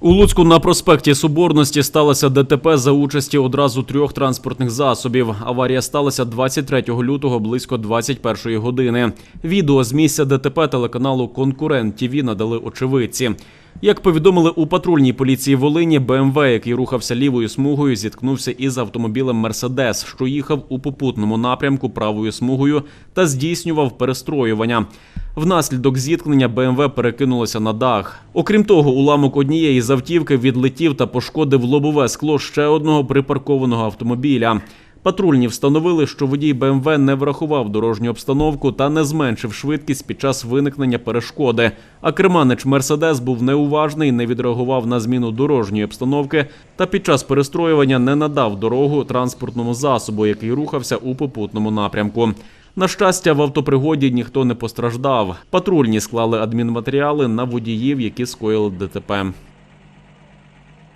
У Луцьку на проспекті Соборності сталося ДТП за участі одразу трьох транспортних засобів. Аварія сталася 23 лютого близько 21 години. Відео з місця ДТП телеканалу Конкурент ТІВІ надали очевидці. Як повідомили у патрульній поліції Волині, БМВ, який рухався лівою смугою, зіткнувся із автомобілем Мерседес, що їхав у попутному напрямку правою смугою та здійснював перестроювання. Внаслідок зіткнення БМВ перекинулося на дах. Окрім того, уламок однієї з автівки відлетів та пошкодив лобове скло ще одного припаркованого автомобіля. Патрульні встановили, що водій БМВ не врахував дорожню обстановку та не зменшив швидкість під час виникнення перешкоди. А керманич Мерседес був неуважний, не відреагував на зміну дорожньої обстановки та під час перестроювання не надав дорогу транспортному засобу, який рухався у попутному напрямку. На щастя, в автопригоді ніхто не постраждав. Патрульні склали адмінматеріали на водіїв, які скоїли ДТП.